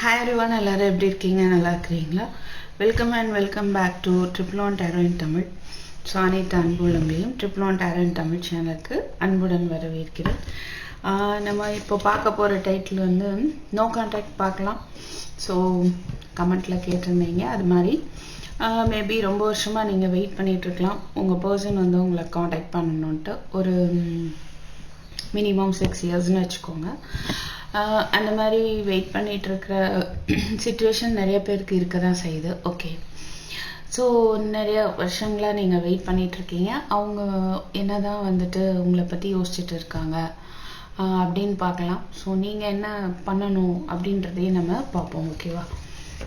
Hi everyone எல்லாரும் எப்படி இருக்கீங்க? நல்லா இருக்கிறீங்களா? Welcome and welcome back to triple one tarot in Tamil so அனைத்து அன்புள்ளங்களையும் triple one tarot in Tamil சேனலுக்கு அன்புடன் வரவேற்கிறேன். நம்ம இப்போ பார்க்க போகிற டைட்டில் வந்து நோ கான்டாக்ட் பார்க்கலாம். ஸோ கமெண்ட்டில் கேட்டிருந்தீங்க. அது மாதிரி மேபி ரொம்ப வருஷமாக நீங்கள் வெயிட் பண்ணிகிட்ருக்கலாம் உங்கள் பர்சன் வந்து உங்களை காண்டாக்ட் பண்ணணுன்ட்டு ஒரு மினிமம் சிக்ஸ் இயர்ஸ்னு வச்சுக்கோங்க. அந்த மாதிரி வெயிட் பண்ணிகிட்டு இருக்கிற சுச்சுவேஷன் நிறைய பேருக்கு இருக்க தான் செய்யுது. ஓகே ஸோ நிறைய வருஷங்களாக நீங்கள் வெயிட் பண்ணிகிட்ருக்கீங்க இருக்கீங்க அவங்க என்னதான் வந்துட்டு உங்களை பற்றி யோசிச்சுட்டு இருக்காங்க அப்படின்னு பார்க்கலாம். ஸோ நீங்கள் என்ன பண்ணணும் அப்படின்றதையும் நம்ம பார்ப்போம் ஓகேவா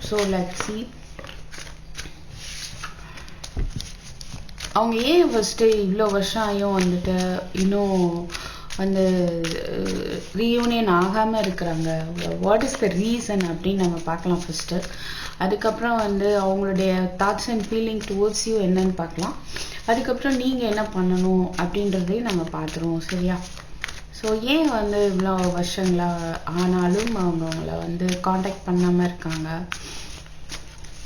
ஸோ லெட் சி அவங்க ஏன் ஃபஸ்ட்டு இவ்வளோ வருஷம் ஆகியும் வந்துட்டு இன்னும் வந்து ரீயூனியன் ஆகாமல் இருக்கிறாங்க. வாட் இஸ் த ரீசன் அப்படின்னு நம்ம பார்க்கலாம் ஃபஸ்ட்டு அதுக்கப்புறம் வந்து அவங்களுடைய thoughts and feeling towards you என்னன்னு பார்க்கலாம். அதுக்கப்புறம் நீங்கள் என்ன பண்ணணும் அப்படின்றதையும் நம்ம பார்த்துருவோம் சரியா? ஸோ ஏன் வந்து இவ்வளோ வருஷங்களா ஆனாலும் அவங்க வந்து காண்டாக்ட் பண்ணாமல் இருக்காங்க?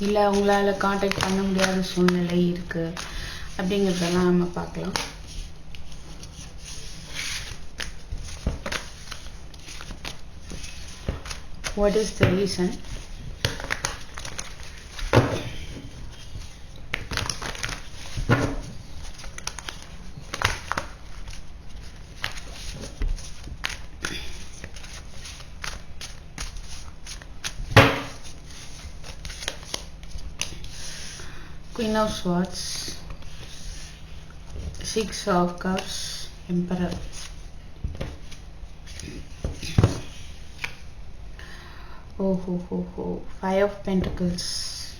இல்லை அவங்களால காண்டாக்ட் பண்ண முடியாத சூழ்நிலை இருக்குது அப்படிங்கிறதெல்லாம் நம்ம பார்க்கலாம். What is the reason? Queen of swords six of cups emperor Oh, ho, ho, ho. Five of Pentacles.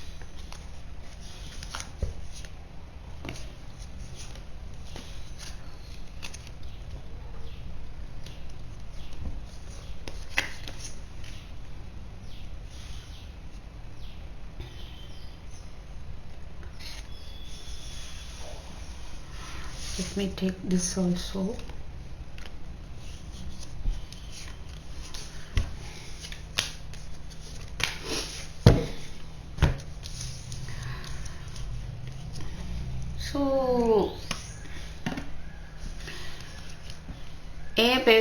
Let me take this also.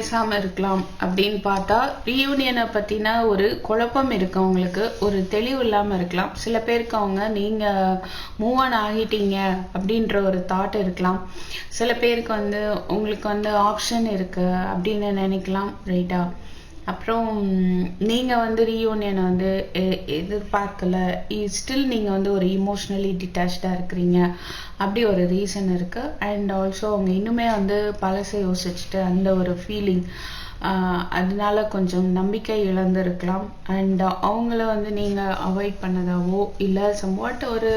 பேசாமல் இருக்கலாம் அப்படின்னு பார்த்தா ரீயூனியனை பற்றின ஒரு குழப்பம் இருக்கவங்களுக்கு ஒரு தெளிவு இல்லாமல் இருக்கலாம். சில பேருக்கு அவங்க நீங்கள் மூவ் ஆன் ஆகிட்டீங்க அப்படின்ற ஒரு தாட் இருக்கலாம். சில பேருக்கு வந்து உங்களுக்கு வந்து ஆப்ஷன் இருக்குது அப்படின்னு நினைக்கலாம் ரைட்டா அப்புறம் நீங்கள் வந்து ரீயூனியனை வந்து எ- எதிர்பார்க்கல. ஸ்டில் நீங்கள் வந்து ஒரு இமோஷ்னலி டிட்டாச்சாக இருக்கிறீங்க. அப்படி ஒரு ரீசன் இருக்குது அண்ட் ஆல்சோ அவங்க இன்னுமே வந்து பழசை யோசிச்சுட்டு அந்த ஒரு ஃபீலிங் அதனால கொஞ்சம் நம்பிக்கை இழந்திருக்கலாம். அண்ட் அவங்கள வந்து நீங்கள் அவாய்ட் பண்ணதாவோ இல்லை சம்வாட் ஒரு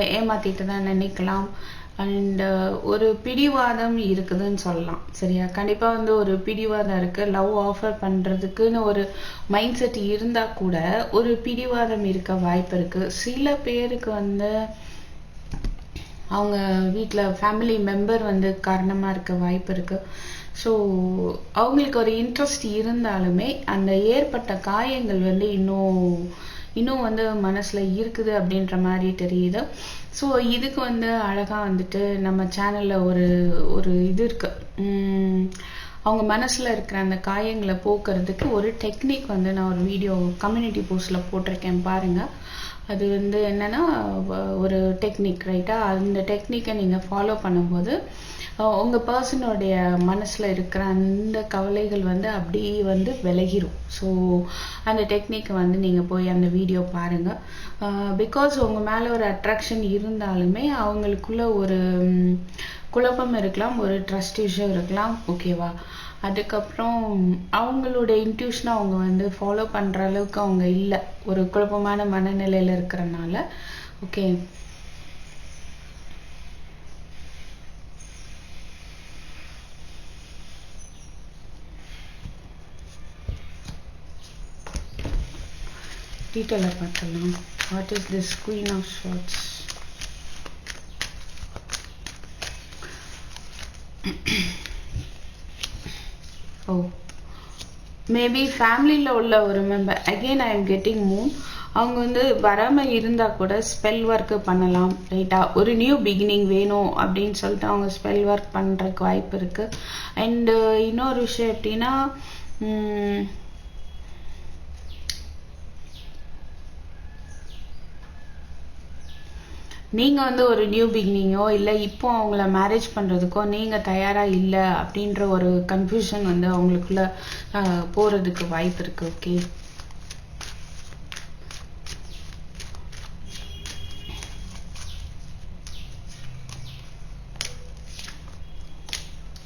ஏமாத்திட்டு தான் நினைக்கலாம். அண்ட் uh, ஒரு பிடிவாதம் இருக்குதுன்னு சொல்லலாம். சரியா? கண்டிப்பா வந்து ஒரு பிடிவாதம் இருக்கு. லவ் ஆஃபர் பண்றதுக்குன்னு ஒரு மைண்ட் செட் இருந்தா கூட ஒரு பிடிவாதம் இருக்க வாய்ப்பு இருக்கு. சில பேருக்கு வந்து அவங்க வீட்டில் ஃபேமிலி மெம்பர் வந்து காரணமாக இருக்க வாய்ப்பு இருக்கு. ஸோ அவங்களுக்கு ஒரு இன்ட்ரெஸ்ட் இருந்தாலுமே அந்த ஏற்பட்ட காயங்கள் வந்து இன்னும் இன்னும் வந்து மனசில் இருக்குது அப்படின்ற மாதிரி தெரியுது. ஸோ இதுக்கு வந்து அழகா வந்துட்டு நம்ம சேனலில் ஒரு ஒரு இது இருக்குது அவங்க மனசில் இருக்கிற அந்த காயங்களை போக்குறதுக்கு ஒரு டெக்னிக் வந்து நான் ஒரு வீடியோ கம்யூனிட்டி போஸ்ட்ல போட்டிருக்கேன் பாருங்கள் அது வந்து என்னென்னா ஒரு டெக்னிக் ரைட்டாக அந்த டெக்னிக்கை நீங்கள் ஃபாலோ பண்ணும்போது உங்கள் பர்சனுடைய மனசில் இருக்கிற அந்த கவலைகள் வந்து அப்படியே வந்து விலகிரும். ஸோ அந்த டெக்னிக்கை வந்து நீங்கள் போய் அந்த வீடியோ பாருங்கள் பிகாஸ் உங்கள் மேலே ஒரு அட்ராக்ஷன் இருந்தாலுமே அவங்களுக்குள்ள ஒரு குழப்பம் இருக்கலாம் ஒரு ட்ரஸ்ட் இஷ்யூ இருக்கலாம் ஓகேவா அதுக்கப்புறம் அவங்களோட இன்ட்யூஷனை அவங்க வந்து ஃபாலோ பண்ணுற அளவுக்கு அவங்க இல்லை. ஒரு குழப்பமான மனநிலையில் இருக்கிறனால ஓகே டீட்டெயிலாக பார்க்கலாம் what is this queen of swords maybe ஃபேமிலியில் உள்ள ஒரு member again I am getting moon அவங்க வந்து வராமல் இருந்தால் கூட ஸ்பெல் ஒர்க்கு பண்ணலாம் ரைட்டா ஒரு நியூ பிகினிங் வேணும் அப்படின்னு சொல்லிட்டு அவங்க ஸ்பெல் ஒர்க் பண்ணுறதுக்கு வாய்ப்பு இருக்குது அண்டு uh, இன்னொரு விஷயம் எப்படின்னா நீங்கள் வந்து ஒரு நியூ பிகினிங்கோ இல்லை இப்போ அவங்கள மேரேஜ் பண்ணுறதுக்கோ நீங்கள் தயாராக இல்லை அப்படின்ற ஒரு கன்ஃபியூஷன் வந்து அவங்களுக்குள்ள போகிறதுக்கு போறதுக்கு வாய்ப்பு இருக்கு okay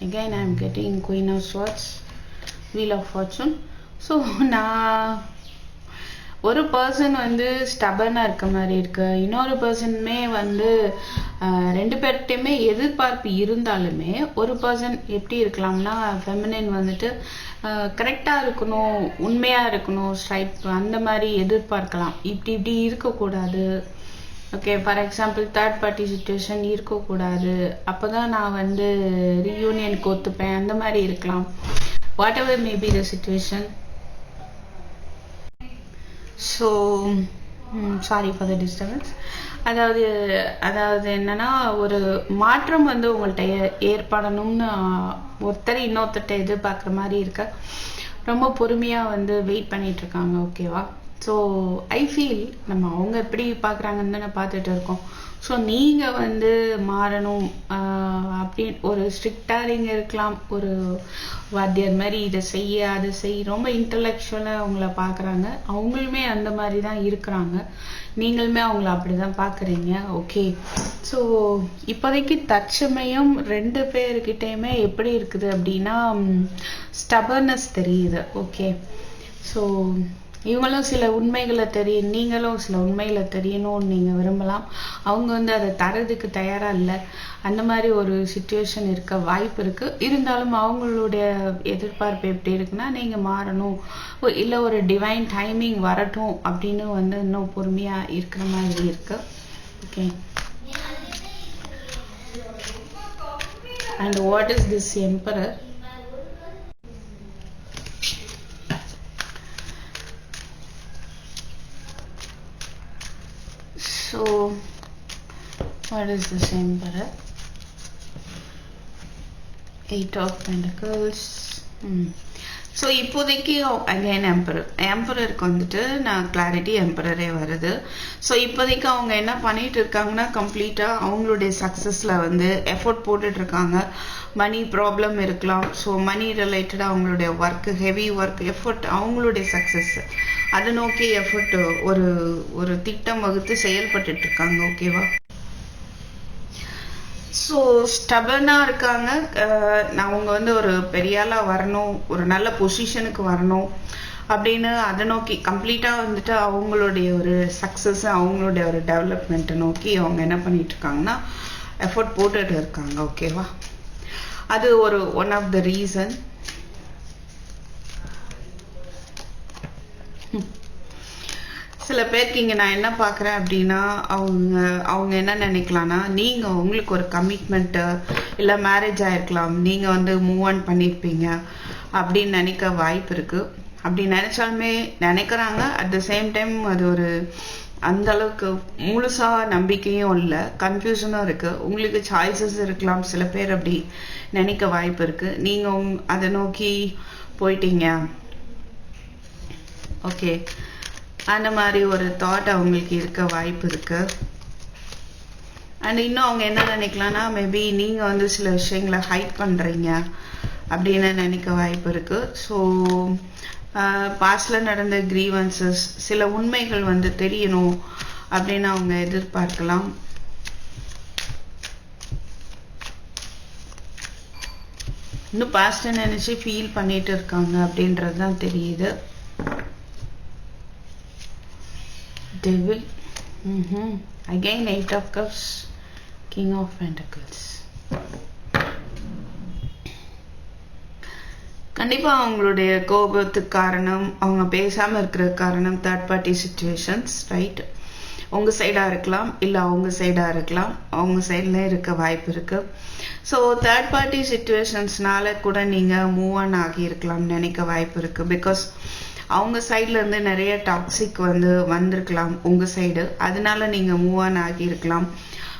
again I'm getting Queen of Swords Wheel of Fortune. So நான் ஒரு பர்சன் வந்து ஸ்டபனாக இருக்க மாதிரி இருக்கு. இன்னொரு பர்சனுமே வந்து ரெண்டு பேர்கிட்டையுமே எதிர்பார்ப்பு இருந்தாலுமே ஒரு பர்சன் எப்படி இருக்கலாம்னா ஃபெமினின் வந்துட்டு கரெக்டாக இருக்கணும் உண்மையாக இருக்கணும் ஸ்ட்ரைப் அந்த மாதிரி எதிர்பார்க்கலாம். இப்படி இப்படி இருக்கக்கூடாது. Okay for example third party situation இருக்கக்கூடாது. அப்போ தான் நான் வந்து ரீயூனியனுக்கு ஒத்துப்பேன் அந்த மாதிரி இருக்கலாம். Whatever maybe the situation so sorry for the disturbance அதாவது அதாவது என்னன்னா ஒரு மாற்றம் வந்து உங்கள்கிட்ட ஏ- ஏற்படணும்னு ஒருத்தர் இன்னொருத்தர்கிட்ட எதிர்பார்க்குற மாதிரி இருக்க ரொம்ப பொறுமையாக வந்து வெயிட் பண்ணிட்டு இருக்காங்க ஓகேவா ஸோ ஐ ஃபீல் நம்ம அவங்க எப்படி பார்க்குறாங்கன்னு தானே பார்த்துட்டு இருக்கோம். ஸோ நீங்கள் வந்து மாறணும். அப்படின் ஒரு ஸ்ட்ரிக்டாக நீங்கள் இருக்கலாம். ஒரு வாத்தியார் மாதிரி இதை செய்ய அதை செய். ரொம்ப இன்டலெக்சுவலாக அவங்கள பார்க்குறாங்க. அவங்களுமே அந்த மாதிரி தான் இருக்கிறாங்க. நீங்களுமே அவங்கள அப்படி தான் பார்க்குறீங்க. ஓகே ஸோ இப்போதைக்கு தற்சமயம் ரெண்டு பேர்கிட்டயுமே எப்படி இருக்குது அப்படின்னா ஸ்டபர்னஸ் தெரியுது. ஓகே ஸோ இவங்களும் சில உண்மைகளை தெரியும் நீங்களும் சில உண்மைகளை தெரியணும்னு நீங்கள் விரும்பலாம். அவங்க வந்து அதை தரதுக்கு தயாராக இல்லை. அந்த மாதிரி ஒரு சுச்சுவேஷன் இருக்க வாய்ப்பு இருக்குது இருந்தாலும் அவங்களுடைய எதிர்பார்ப்பு எப்படி இருக்குன்னா நீங்கள் மாறணும். இல்லை ஒரு டிவைன் டைமிங் வரட்டும் அப்படின்னு வந்து இன்னும் பொறுமையாக இருக்கிற மாதிரி இருக்குது okay and what is this emperor So, what is this emperor? Eight of Pentacles. Hmm so இப்போதைக்கு அகைன் எம்பரர் எம்பரருக்கு வந்துட்டு நான் கிளாரிட்டி எம்பரரே வருது. ஸோ இப்போதைக்கு அவங்க என்ன பண்ணிட்டு இருக்காங்கன்னா கம்ப்ளீட்டாக அவங்களுடைய சக்ஸஸில் வந்து எஃபோர்ட் போட்டுட்டு இருக்காங்க. மணி ப்ராப்ளம் இருக்கலாம். ஸோ மணி ரிலேட்டடாக அவங்களுடைய ஒர்க் ஹெவி ஒர்க் எஃபோர்ட் அவங்களுடைய சக்ஸஸ் அதை நோக்கி எஃபர்ட் ஒரு ஒரு திட்டம் வகுத்து செயல்பட்டுட்டு இருக்காங்க ஓகேவா ஸோ ஸ்டபனாக இருக்காங்க. நான் அவங்க வந்து ஒரு பெரிய ஆளாக வரணும் ஒரு நல்ல பொசிஷனுக்கு வரணும் அப்படின்னு அதை நோக்கி கம்ப்ளீட்டாக வந்துட்டு அவங்களுடைய ஒரு சக்ஸஸ் அவங்களுடைய ஒரு டெவலப்மெண்ட்டை நோக்கி அவங்க என்ன பண்ணிட்டு இருக்காங்கன்னா எஃபோர்ட் போட்டுட்டு இருக்காங்க. ஓகேவா அது ஒரு ஒன் ஆஃப் த ரீசன் சில பேருக்கு இங்கே நான் என்ன பார்க்குறேன் அப்படின்னா அவங்க அவங்க என்ன நினைக்கலாம்னா நீங்கள் உங்களுக்கு ஒரு கமிட்மெண்ட்டு இல்லை மேரேஜ் ஆயிருக்கலாம் நீங்கள் வந்து மூவ் ஆன் பண்ணியிருப்பீங்க அப்படின்னு நினைக்க வாய்ப்பு இருக்குது அப்படி நினைச்சாலுமே நினைக்கிறாங்க. அட் த சேம் டைம் அது ஒரு அந்த அளவுக்கு முழுசா நம்பிக்கையும் இல்லை கன்ஃபியூஷனும் இருக்கு. உங்களுக்கு சாய்ஸஸ் இருக்கலாம். சில பேர் அப்படி நினைக்க வாய்ப்பு இருக்கு. நீங்க உங்- அதை நோக்கி போயிட்டீங்க. ஓகே அந்த மாதிரி ஒரு தாட் அவங்களுக்கு இருக்க வாய்ப்பு இருக்கு. அண்ட் இன்னும் அவங்க என்ன நினைக்கலாம்னா மேபி நீங்க வந்து சில விஷயங்களை ஹைட் பண்றீங்க அப்படின்னு நினைக்க வாய்ப்பு இருக்கு. ஸோ பாஸ்ட்ல நடந்த கிரீவன்சஸ் சில உண்மைகள் வந்து தெரியணும் அப்படின்னு அவங்க எதிர்பார்க்கலாம். இன்னும் பாஸ்ட நினைச்சு ஃபீல் பண்ணிட்டு இருக்காங்க அப்படின்றது தான் தெரியுது. Devil. Mm-hmm. again eight of cups. King of pentacles. அவங்களுடைய கோபத்துக்கு காரணம் அவங்க பேசாமல் இருக்கிற காரணம் தேர்ட் பார்ட்டி சுச்சுவேஷன்ஸ் ரைட் உங்கள் சைடாக இருக்கலாம் இல்லை அவங்க சைடாக இருக்கலாம். அவங்க சைடில் இருக்க வாய்ப்பு இருக்குது ஸோ தேர்ட் பார்ட்டி சுச்சுவேஷன்ஸ்னால கூட நீங்கள் மூவ் ஆன் ஆகியிருக்கலாம்னு நினைக்க வாய்ப்பு இருக்குது பிகாஸ் அவங்க சைட்லேருந்து நிறைய டாக்ஸிக் வந்து வந்திருக்கலாம் உங்கள் சைடு அதனால நீங்கள் மூவ் ஆன் ஆகியிருக்கலாம்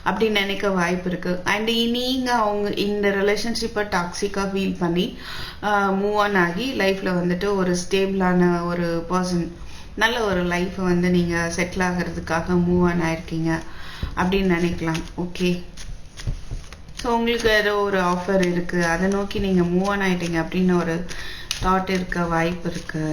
அப்படின்னு நினைக்க வாய்ப்பு இருக்குது அண்ட் நீங்கள் அவங்க இந்த ரிலேஷன்ஷிப்பை டாக்ஸிக்காக ஃபீல் பண்ணி மூவ் ஆன் ஆகி லைஃப்பில் வந்துட்டு ஒரு ஸ்டேபிளான ஒரு பர்சன் நல்ல ஒரு லைஃப்பை வந்து நீங்கள் செட்டில் ஆகிறதுக்காக மூவ் ஆன் ஆயிருக்கீங்க அப்படின்னு நினைக்கலாம். ஓகே ஸோ உங்களுக்கு ஏதோ ஒரு ஆஃபர் இருக்குது அதை நோக்கி நீங்கள் மூவ் ஆன் ஆகிட்டீங்க அப்படின்னு ஒரு தாட் இருக்க வாய்ப்பு இருக்கு.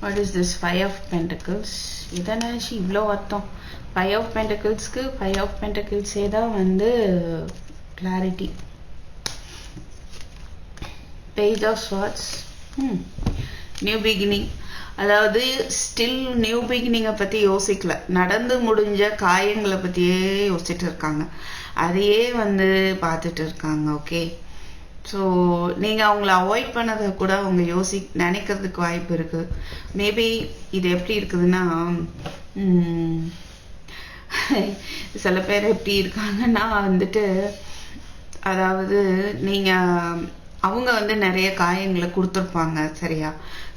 What is this five of pentacles இதை இவ்வளோ அர்த்தம். ஃபைவ் ஆஃப் பென்டக்கிள்ஸ்க்கு ஃபைவ் ஆஃப் பென்டக்கிள்ஸே தான் வந்து clarity page of swords new beginning அதாவது ஸ்டில் நியூ பிகினிங்கை பற்றி யோசிக்கல. நடந்து முடிஞ்ச காயங்களை பற்றியே யோசிச்சுட்டு இருக்காங்க. அதையே வந்து பார்த்துட்டு இருக்காங்க ஓகே ஸோ நீங்கள் அவங்கள அவாய்ட் பண்ணதை கூட அவங்க யோசி நினைக்கிறதுக்கு வாய்ப்பு இருக்குது மேபி இது எப்படி இருக்குதுன்னா சில பேர் எப்படி இருக்காங்கன்னா வந்துட்டு அதாவது நீங்கள் அவங்க வந்து நிறைய காயங்களை கொடுத்துருப்பாங்க சரியா?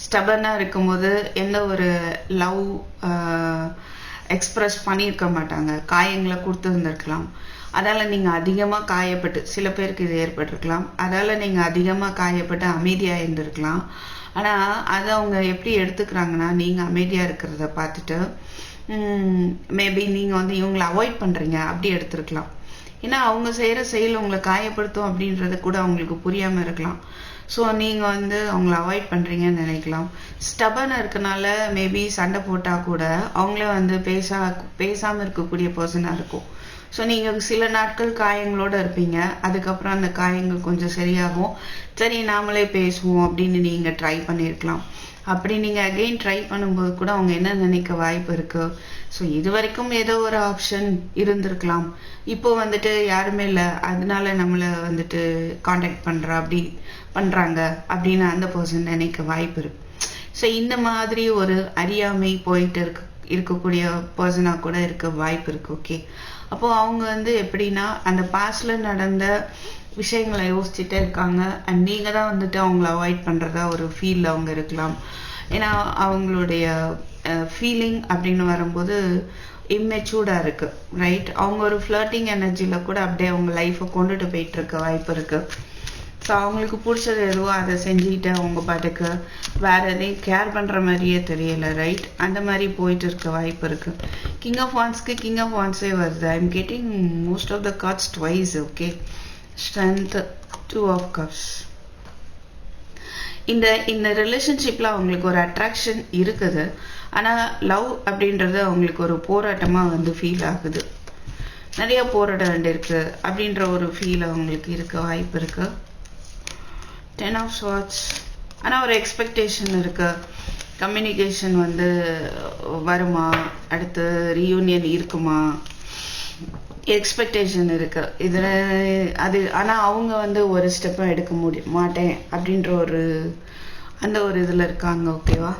ஸ்டபனாக இருக்கும்போது எந்த ஒரு லவ் எக்ஸ்பிரஸ் பண்ணியிருக்க மாட்டாங்க. காயங்களை கொடுத்துருந்துருக்கலாம் அதால் நீங்கள் அதிகமாக காயப்பட்டு சில பேருக்கு இது ஏற்பட்டிருக்கலாம். அதால் நீங்கள் அதிகமாக காயப்பட்டு அமைதியாக இருந்திருக்கலாம். ஆனால் அதை அவங்க எப்படி எடுத்துக்கிறாங்கன்னா நீங்கள் அமைதியாக இருக்கிறத பார்த்துட்டு மேபி நீங்கள் வந்து இவங்களை அவாய்ட் பண்ணுறீங்க அப்படி எடுத்துருக்கலாம். ஏன்னா அவங்க செய்கிற செயல் உங்களை காயப்படுத்தும் அப்படின்றது கூட அவங்களுக்கு புரியாமல் இருக்கலாம். ஸோ நீங்கள் வந்து அவங்கள அவாய்ட் பண்ணுறீங்கன்னு நினைக்கலாம். ஸ்டபனாக இருக்கனால மேபி சண்டை போட்டால் கூட அவங்களே வந்து பேசா பேசாமல் இருக்கக்கூடிய பர்சனாக இருக்கும். ஸோ நீங்கள் சில நாட்கள் காயங்களோட இருப்பீங்க. அதுக்கப்புறம் அந்த காயங்கள் கொஞ்சம் சரியாகும். சரி நாமளே பேசுவோம் அப்படின்னு நீங்கள் ட்ரை பண்ணியிருக்கலாம் அப்படி நீங்கள் அகைன் ட்ரை பண்ணும்போது கூட அவங்க என்ன நினைக்க வாய்ப்பு இருக்குது ஸோ இது வரைக்கும் ஏதோ ஒரு ஆப்ஷன் இருந்திருக்கலாம். இப்போ வந்துட்டு யாருமே இல்லை. அதனால நம்மளை வந்துட்டு காண்டாக்ட் பண்ணுறா அப்படி பண்ணுறாங்க அப்படின்னு அந்த பர்சன் நினைக்க வாய்ப்பு இருக்கு. ஸோ இந்த மாதிரி ஒரு அறியாமை போயிட்டு இருக்கு இருக்கக்கூடிய பர்சனாக கூட இருக்க வாய்ப்பு இருக்குது ஓகே அப்போது அவங்க வந்து எப்படின்னா அந்த பாஸ்டில் நடந்த விஷயங்களை யோசிச்சுட்டே இருக்காங்க. அண்ட் நீங்கள் தான் வந்துட்டு அவங்கள அவாய்ட் பண்ணுறதா ஒரு ஃபீல் அவங்க இருக்கலாம். ஏன்னா அவங்களுடைய ஃபீலிங் அப்படின்னு வரும்போது இம்மெச்சூர்டாக இருக்குது ரைட் அவங்க ஒரு ஃப்ளர்ட்டிங் எனர்ஜியில் கூட அப்படியே அவங்க லைஃப்பை கொண்டுட்டு போயிட்டு இருக்க வாய்ப்பு இருக்குது ஸோ அவங்களுக்கு பிடிச்சது எதுவோ அதை செஞ்சுக்கிட்டு அவங்க பாட்டுக்கு வேறு எதையும் கேர் பண்ணுற மாதிரியே தெரியலை ரைட் அந்த மாதிரி போயிட்டு இருக்க. வாய்ப்பு இருக்குது கிங் ஆஃப் வான்ஸ்க்கு கிங் ஆஃப் வான்ஸே வருது. I am getting most of the cards twice okay strength two of cups இந்த இந்த ரிலேஷன்ஷிப்பில் அவங்களுக்கு ஒரு அட்ராக்ஷன் இருக்குது. ஆனால் லவ் அப்படின்றது அவங்களுக்கு ஒரு போராட்டமாக வந்து ஃபீல் ஆகுது. நிறைய போராட வேண்டியிருக்கு அப்படின்ற ஒரு ஃபீல் அவங்களுக்கு இருக்க வாய்ப்பு இருக்குது டென் ஆஃப் ஸ்வாட்ச் ஆனால் ஒரு எக்ஸ்பெக்டேஷன் இருக்குது கம்யூனிகேஷன் வந்து வருமா? அடுத்து ரீயூனியன் இருக்குமா? எக்ஸ்பெக்டேஷன் இருக்கு. இதுல அது ஆனா அவங்க வந்து ஒரு ஸ்டெப்பும் எடுக்க முடிய மாட்டேன் அப்படின்ற ஒரு அந்த ஒரு இதுல இருக்காங்க ஓகேவா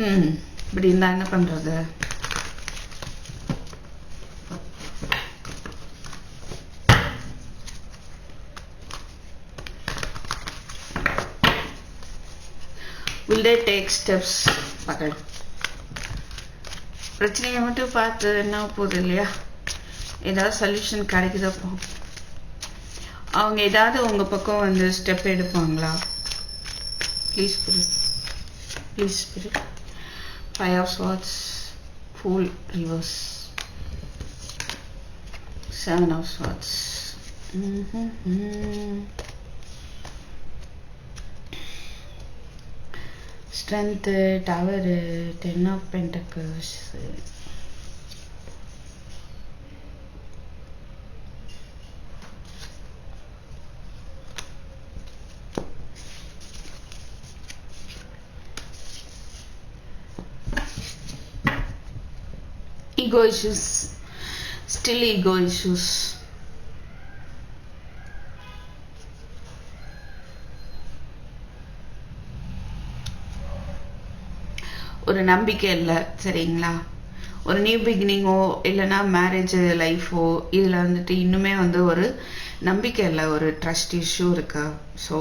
ம் இப்படி இருந்தா என்ன பண்றது? Will they take steps? பார்க்கலாம் பிரச்சனையை மட்டும் பார்த்து என்ன போகுது இல்லையா? ஏதாவது சொல்யூஷன் கிடைக்குதா போ. அவங்க ஏதாவது உங்க பக்கம் வந்து step எடுப்பாங்களா? Please please five of swords full reverse seven of swords strength tower ten of pentacles ego issues still ego issues ஒரு நம்பிக்கை இல்லை சரிங்களா? ஒரு நியூ பிகினிங்கோ இல்லைன்னா மேரேஜ் லைஃபோ இதில் வந்துட்டு இன்னுமே வந்து ஒரு நம்பிக்கை இல்லை ஒரு ட்ரஸ்ட் இஷ்யூ இருக்கா. ஸோ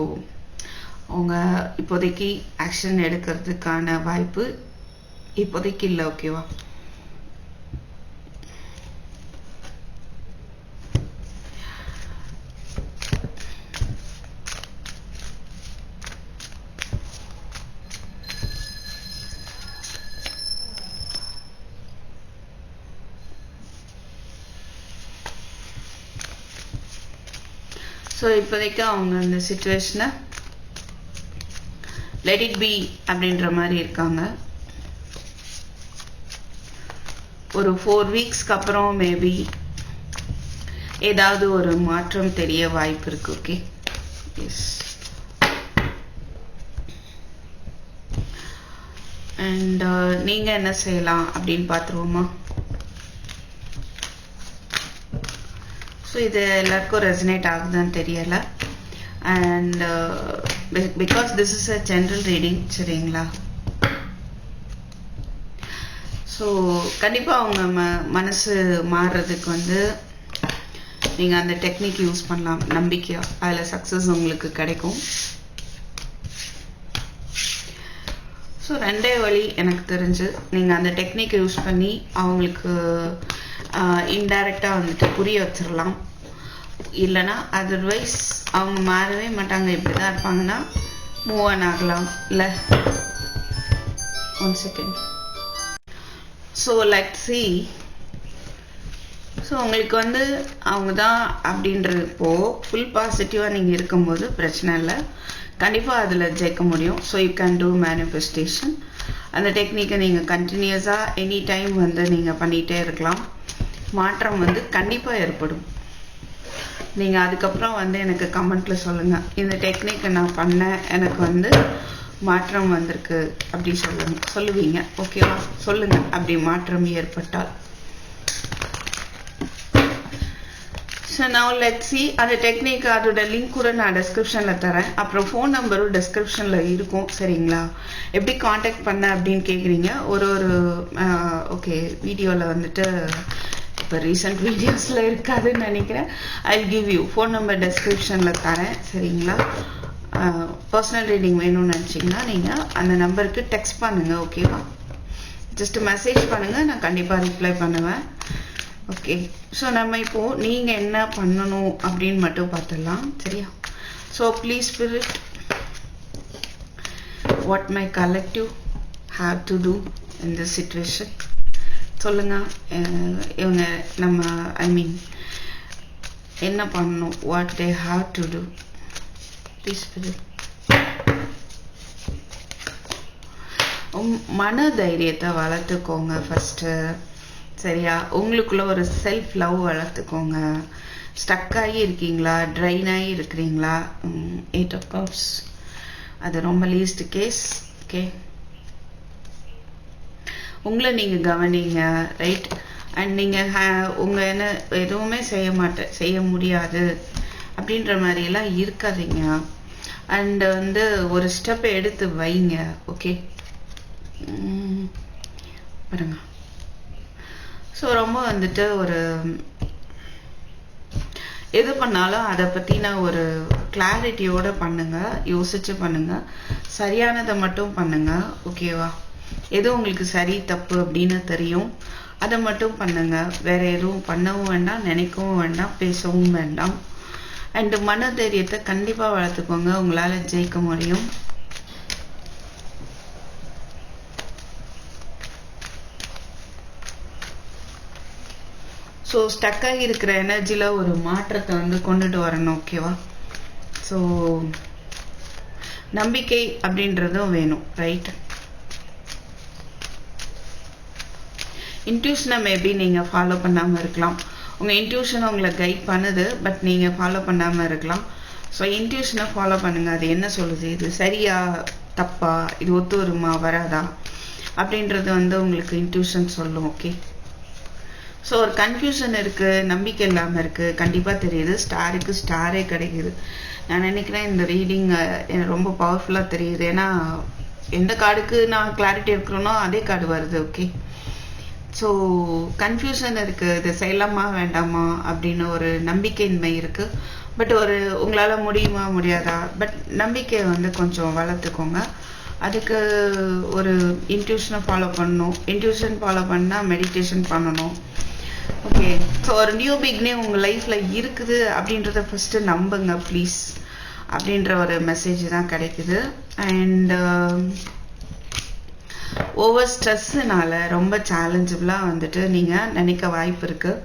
அவங்க இப்போதைக்கு ஆக்ஷன் எடுக்கிறதுக்கான வாய்ப்பு இப்போதைக்கு இல்லை ஓகேவா ஸோ இப்போதைக்கு அவங்க அந்த சுச்சுவேஷனை லெட் இட் பி அப்படின்ற மாதிரி இருக்காங்க. ஒரு ஃபோர் வீக்ஸ்க்கு அப்புறம் மேபி ஏதாவது ஒரு மாற்றம் தெரிய வாய்ப்பு இருக்கு ஓகே எஸ் அண்ட் நீங்கள் என்ன செய்யலாம் அப்படின்னு பார்த்துருவோமா? ஸோ இது எல்லாருக்கும் ரெசனேட் ஆகுதுன்னு தெரியல. And because this is a general reading சரிங்களா? ஸோ கண்டிப்பாக அவங்க ம மனசு மாறுறதுக்கு வந்து நீங்கள் அந்த டெக்னிக் யூஸ் பண்ணலாம். நம்பிக்கையாக அதில் சக்ஸஸ் உங்களுக்கு கிடைக்கும். ஸோ ரெண்டே வழி எனக்கு தெரிஞ்சு நீங்கள் அந்த டெக்னிக் யூஸ் பண்ணி அவங்களுக்கு இன்டைரக்டாக வந்துட்டு புரிய வச்சிடலாம் இல்லைன்னா அதர்வைஸ் அவங்க மாறவே மாட்டாங்க. இப்படி தான் இருப்பாங்கன்னா மூவ் ஆன் ஆகலாம். இல்லை? One second so let see so உங்களுக்கு வந்து அவங்க தான் அப்படின்றப்போ ஃபுல் பாசிட்டிவாக நீங்கள் இருக்கும்போது பிரச்சனை இல்லை. கண்டிப்பாக அதில் ஜெயிக்க முடியும். So you can do manifestation அந்த டெக்னிக்கை நீங்கள் கண்டினியூஸாக எனி டைம் வந்து நீங்கள் பண்ணிகிட்டே இருக்கலாம். மாற்றம் வந்து கண்டிப்பாக ஏற்படும். நீங்கள் அதுக்கப்புறம் வந்து எனக்கு கமெண்ட்டில் சொல்லுங்கள் இந்த டெக்னிக்கை நான் பண்ணேன். எனக்கு வந்து மாற்றம் வந்திருக்கு அப்படி சொல்லுங்க. சொல்லுவீங்க. ஓகேவா சொல்லுங்கள் அப்படி மாற்றம் ஏற்பட்டால். ஸோ நான் லெட் சி அந்த டெக்னிக் அதோட லிங்க் கூட நான் டெஸ்கிரிப்ஷனில் தரேன். அப்புறம் ஃபோன் நம்பரும் டெஸ்கிரிப்ஷனில் இருக்கும். சரிங்களா? எப்படி காண்டாக்ட் பண்ண அப்படின்னு கேட்குறீங்க ஒரு ஒரு ஓகே வீடியோவில் வந்துட்டு இப்போ ரீசெண்ட் வீடியோஸில் இருக்காதுன்னு நினைக்கிறேன். I give you phone number டெஸ்கிரிப்ஷனில் தரேன் சரிங்களா? பர்சனல் ரீடிங் வேணும்னு நினச்சிங்கன்னா நீங்கள் அந்த நம்பருக்கு டெக்ஸ்ட் பண்ணுங்கள் ஓகேவா ஜஸ்ட் மெசேஜ் பண்ணுங்கள் நான் கண்டிப்பாக ரிப்ளை பண்ணுவேன். ஓகே ஸோ நம்ம இப்போது நீங்கள் என்ன பண்ணணும் அப்படின்னு மட்டும் பார்த்துடலாம் சரியா? So please spirit what my collective have to do இந்த திஸ் சுச்சுவேஷன் சொல்லுங்க. இவங்க நம்ம ஐ மீன் என்ன பண்ணணும்? What they have to do please மன தைரியத்தை வளர்த்துக்கோங்க ஃபஸ்ட்டு சரியா? உங்களுக்குள்ள ஒரு செல்ஃப் லவ் வளர்த்துக்கோங்க. ஸ்டக் ஆகி இருக்கீங்களா? ட்ரைன் ஆகி இருக்கிறீங்களா? எயிட் ஆஃப் கப்ஸ் அது ரொம்ப லீஸ்ட் கேஸ் ஓகே உங்களை நீங்கள் கவனிங்க ரைட் அண்ட் நீங்கள் உங்கள் என்ன எதுவுமே செய்ய மாட்டேன் செய்ய முடியாது அப்படின்ற மாதிரியெல்லாம் இருக்காதீங்க. அண்ட் வந்து ஒரு ஸ்டெப் எடுத்து வைங்க ஓகே பாருங்க. ஸோ ரொம்ப வந்துட்டு ஒரு எது பண்ணாலும் அதை பற்றின ஒரு கிளாரிட்டியோடு பண்ணுங்கள் யோசிச்சு பண்ணுங்கள் சரியானதை மட்டும் பண்ணுங்கள் ஓகேவா எது உங்களுக்கு சரி தப்பு அப்படின்னு தெரியும். அதை மட்டும் பண்ணுங்க. வேற எதுவும் பண்ணவும் வேண்டாம் நினைக்கவும் வேண்டாம் பேசவும் வேண்டாம். அண்டு மன தைரியத்தை கண்டிப்பாக வளர்த்துக்கோங்க. உங்களால் ஜெயிக்க முடியும். ஸோ ஸ்டக்காகி இருக்கிற எனர்ஜியில் ஒரு மாற்றத்தை வந்து கொண்டுட்டு வரணும் ஓகேவா ஸோ நம்பிக்கை அப்படின்றதும் வேணும் ரைட் இன்ட்யூஷனை மேபி நீங்கள் ஃபாலோ பண்ணாமல் இருக்கலாம். உங்கள் இன்ட்யூஷன் உங்களை கைட் பண்ணுது பட் நீங்கள் ஃபாலோ பண்ணாமல் இருக்கலாம். ஸோ இன்ட்யூஷனை ஃபாலோ பண்ணுங்கள் அது என்ன சொல்லுது? இது சரியா தப்பா? இது ஒத்து வருமா? வராதா? அப்படின்றது வந்து உங்களுக்கு இன்ட்யூஷன் சொல்லும் ஓகே ஸோ ஒரு கன்ஃபியூஷன் இருக்குது நம்பிக்கை இல்லாமல் இருக்குது கண்டிப்பாக தெரியுது. ஸ்டாருக்கு ஸ்டாரே கிடைக்குது. நான் நினைக்கிறேன் இந்த ரீடிங் எனக்கு ரொம்ப பவர்ஃபுல்லாக தெரியுது. ஏன்னா எந்த கார்டுக்கு நான் கிளாரிட்டி இருக்கிறேனோ அதே கார்டு வருது ஓகே ஸோ கன்ஃபியூஷன் இருக்குது இது செய்யலாமா வேண்டாமா அப்படின்னு ஒரு நம்பிக்கையின்மை இருக்குது பட் ஒரு உங்களால் முடியுமா முடியாதா? பட் நம்பிக்கையை வந்து கொஞ்சம் வளர்த்துக்கோங்க. அதுக்கு ஒரு இன்ட்யூஷனை ஃபாலோ பண்ணணும். இன்ட்யூஷன் ஃபாலோ பண்ணால் மெடிடேஷன் பண்ணணும். ஓகே ஸோ ஒரு நியூ பிக்னே உங்கள் லைஃப்பில் இருக்குது அப்படின்றத ஃபஸ்ட்டு நம்புங்க ப்ளீஸ் அப்படின்ற ஒரு மெசேஜ் தான் கிடைக்குது. அண்ட் ஓவர் ஸ்ட்ரெஸ்ஸுனால ரொம்ப சேலஞ்சபிளாக வந்துட்டு நீங்கள் நினைக்க வாய்ப்பு இருக்குது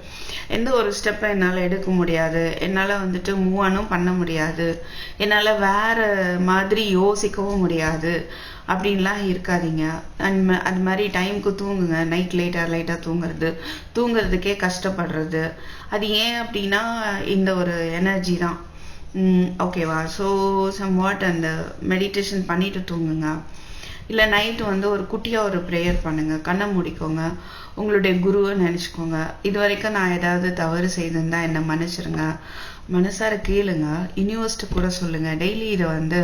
எந்த ஒரு ஸ்டெப்பை என்னால் எடுக்க முடியாது. என்னால் வந்துட்டு மூவ் ஆனும் பண்ண முடியாது. என்னால் வேற மாதிரி யோசிக்கவும் முடியாது. அப்படின்லாம் இருக்காதீங்க. அண்ட் அது மாதிரி டைமுக்கு தூங்குங்க. நைட் லேட்டாக லைட்டாக தூங்குறது. தூங்குறதுக்கே கஷ்டப்படுறது. அது ஏன் அப்படின்னா இந்த ஒரு எனர்ஜி தான். ஓகேவா ஸோ சம் வாட் அந்த மெடிடேஷன் பண்ணிட்டு தூங்குங்க. இல்லை நைட்டு வந்து ஒரு குட்டியாக ஒரு ப்ரேயர் பண்ணுங்கள் கண்ணை மூடிக்கோங்க. உங்களுடைய குருவை நினச்சிக்கோங்க. இது வரைக்கும் நான் ஏதாவது தவறு செய்திருந்தா என்னை மன்னிச்சிருங்க. மனசார கேளுங்க. யூனிவர்ஸ்ட்டு கூட சொல்லுங்கள் டெய்லி இதை வந்து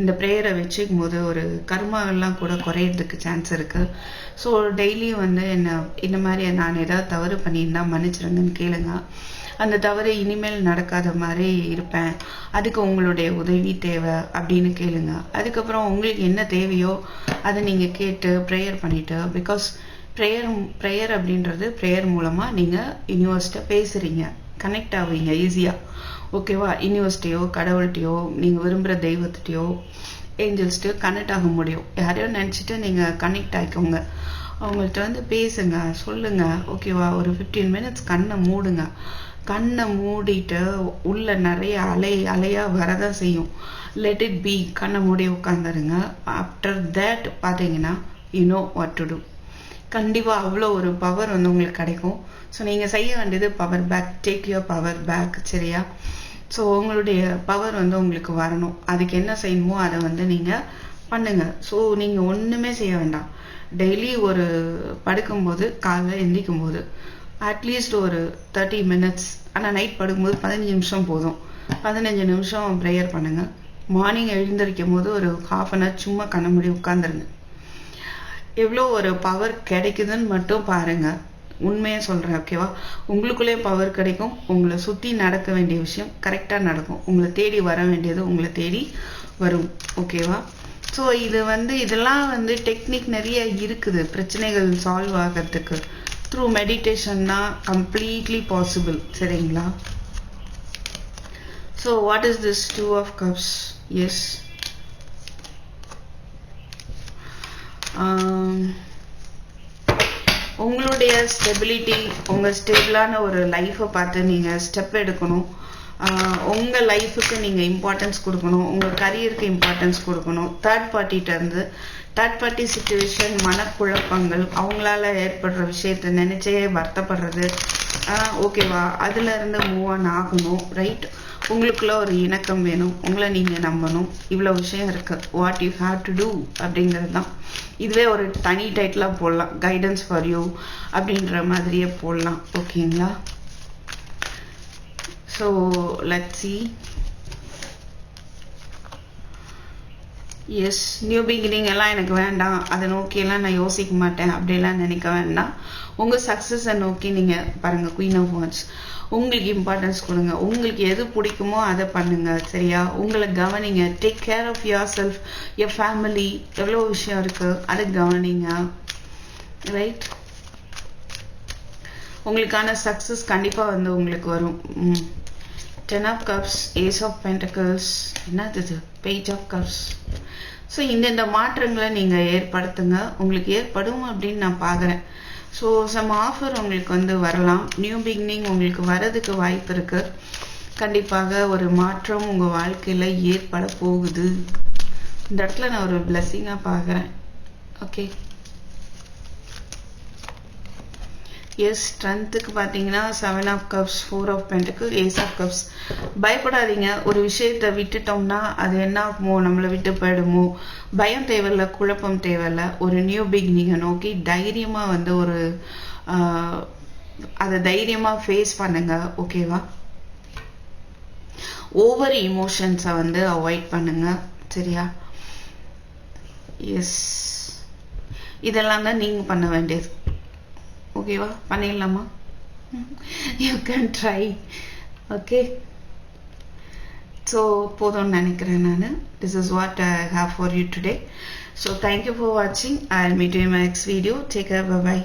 இந்த ப்ரேயரை வச்சுக்கும் போது ஒரு கர்மாவெல்லாம் கூட குறையிறதுக்கு சான்ஸ் இருக்குது ஸோ டெய்லி வந்து என்ன இந்த மாதிரி நான் ஏதாவது தவறு பண்ணியிருந்தா மன்னிச்சிருங்கன்னு கேளுங்க. அந்த தவறு இனிமேல் நடக்காத மாதிரி இருப்பேன். அதுக்கு உங்களுடைய உதவி தேவை அப்படின்னு கேளுங்க. அதுக்கப்புறம் உங்களுக்கு என்ன தேவையோ அதை நீங்கள் கேட்டு ப்ரேயர் பண்ணிவிட்டு பிகாஸ் ப்ரேயர் ப்ரேயர் அப்படின்றது ப்ரேயர் மூலமாக நீங்கள் யூனிவர்ஸ்ட்டை பேசுகிறீங்க கனெக்ட் ஆகுவீங்க ஈஸியாக ஓகேவா யூனிவர்சிட்டியோ கடவுள்கிட்டயோ நீங்கள் விரும்புகிற தெய்வத்திட்டையோ ஏஞ்சல்ஸ்ட்டையோ கனெக்ட் ஆக முடியும். யாரையோ நினச்சிட்டு நீங்கள் கனெக்ட் ஆகிக்கோங்க அவங்கள்ட்ட வந்து பேசுங்க சொல்லுங்கள் ஓகேவா ஒரு ஃபிஃப்டீன் மினிட்ஸ் கண்ணை மூடுங்க. கண்ணை மூடிட்டு உள்ள நிறைய அலை அலையாக வரதான் செய்யும். லெட் இட் பி கண்ணை மூடி உட்காந்துருங்க ஆஃப்டர் தேட் பார்த்தீங்கன்னா you know what to do கண்டிப்பாக அவ்வளோ ஒரு பவர் வந்து உங்களுக்கு கிடைக்கும். ஸோ நீங்கள் செய்ய வேண்டியது power back take your power back சரியா? ஸோ உங்களுடைய பவர் வந்து உங்களுக்கு வரணும். அதுக்கு என்ன செய்யணுமோ அதை வந்து நீங்கள் பண்ணுங்கள் ஸோ நீங்கள் ஒன்றுமே செய்ய வேண்டாம். டெய்லி ஒரு படுக்கும்போது காலைல எந்திக்கும் போது அட்லீஸ்ட் ஒரு தேர்ட்டி மினிட்ஸ் ஆனால் நைட் படுக்கும்போது பதினஞ்சு நிமிஷம் போதும். பதினஞ்சு நிமிஷம் ப்ரேயர் பண்ணுங்கள் மார்னிங் எழுந்திருக்கும் போது ஒரு ஹாஃப் அன் ஹவர் சும்மா கண்ண மூடி உட்காந்துருங்க எவ்வளோ ஒரு பவர் கிடைக்குதுன்னு மட்டும் பாருங்கள் உண்மையாக சொல்கிறேன் ஓகேவா உங்களுக்குள்ளே பவர் கிடைக்கும். உங்களை சுற்றி நடக்க வேண்டிய விஷயம் கரெக்டாக நடக்கும். உங்களை தேடி வர வேண்டியது உங்களை தேடி வரும் ஓகேவா ஸோ இது வந்து இதெல்லாம் வந்து டெக்னிக் நிறைய இருக்குது. பிரச்சனைகள் சால்வ் ஆகிறதுக்கு. த்ரூ மெடிடேஷன் தான் கம்ப்ளீட்லி பாசிபிள் சரிங்களா? So what is this two of cups is உங்களுடைய ஸ்டெபிலிட்டி உங்கள் ஸ்டேபிளான ஒரு லைஃப்பை பார்த்து நீங்கள் ஸ்டெப் எடுக்கணும். உங்கள் லைஃபுக்கு நீங்கள் இம்பார்ட்டன்ஸ் கொடுக்கணும். உங்கள் கரியருக்கு இம்பார்ட்டன்ஸ் கொடுக்கணும். தேர்ட் பார்ட்டிகிட்டேருந்து தேர்ட் பார்ட்டி சுச்சுவேஷன் மனக்குழப்பங்கள் அவங்களால ஏற்படுற விஷயத்த நினச்சே வருத்தப்படுறது. ஓகேவா அதுலேருந்து மூவ் ஆன் ஆகணும். ரைட் உங்களுக்குள்ள ஒரு இணக்கம் வேணும். உங்களை நீங்கள் நம்பணும். இவ்வளோ விஷயம் இருக்குது what you have to do அப்படிங்கிறது தான். இதுவே ஒரு தனி டைட்டிலாக போடலாம். கைடன்ஸ் ஃபார் யூ அப்படின்ற மாதிரியே போடலாம். ஓகேங்களா so let's see is new beginning எல்லாம் எனக்கு வேண்டாம். அதை நோக்கியெல்லாம் நான் யோசிக்க மாட்டேன். அப்படிலாம் நினைக்க வேண்டாம். உங்கள் சக்ஸஸை நோக்கி நீங்கள் பாருங்கள் குயின் ஆஃப் வாட்ஸ் உங்களுக்கு இம்பார்ட்டன்ஸ் கொடுங்க. உங்களுக்கு எது பிடிக்குமோ அதை பண்ணுங்கள் சரியா? உங்களை கவனிங்க. Take care of yourself your family எவ்வளோ விஷயம் இருக்குது அதை கவனிங்க. ரைட் உங்களுக்கான சக்ஸஸ் கண்டிப்பாக வந்து உங்களுக்கு வரும். Ten of cups ace of pentacles என்னது இது? பேஜ் ஆஃப் கப்ஸ் ஸோ இந்தந்த மாற்றங்களை நீங்கள் ஏற்படுத்துங்க. உங்களுக்கு ஏற்படும் அப்படின்னு நான் பார்க்குறேன். ஸோ சம் ஆஃபர் உங்களுக்கு வந்து வரலாம். நியூ பிகினிங் உங்களுக்கு வரதுக்கு வாய்ப்பு இருக்குது கண்டிப்பாக ஒரு மாற்றம் உங்கள் வாழ்க்கையில் ஏற்பட போகுது. இந்த இடத்துல நான் ஒரு பிளெஸ்ஸிங்காக பார்க்குறேன். ஓகே எஸ் ஸ்ட்ரென்த்துக்கு பார்த்தீங்கன்னா seven of cups four of பென்ட்டுக்கு ace of cups பயப்படாதீங்க. ஒரு விஷயத்தை விட்டுட்டோம்னா அது என்ன ஆகுமோ நம்மளை விட்டு போயிடுமோ? பயம் தேவையில்ல குழப்பம் தேவையில்ல. ஒரு நியூ பிகினிங்கை நோக்கி தைரியமாக வந்து ஒரு அதை தைரியமாக ஃபேஸ் பண்ணுங்க. ஓகேவா ஓவர் இமோஷன்ஸை வந்து அவாய்ட் பண்ணுங்க. சரியா? எஸ் இதெல்லாம் தான் நீங்கள் பண்ண வேண்டியது. ஓகேவா? பண்ணிடலாமா? You can try okay so போதும்னு நினைக்கிறேன் நான். This is what I have for you today so thank you for வாட்சிங் I meet you my next video take care bye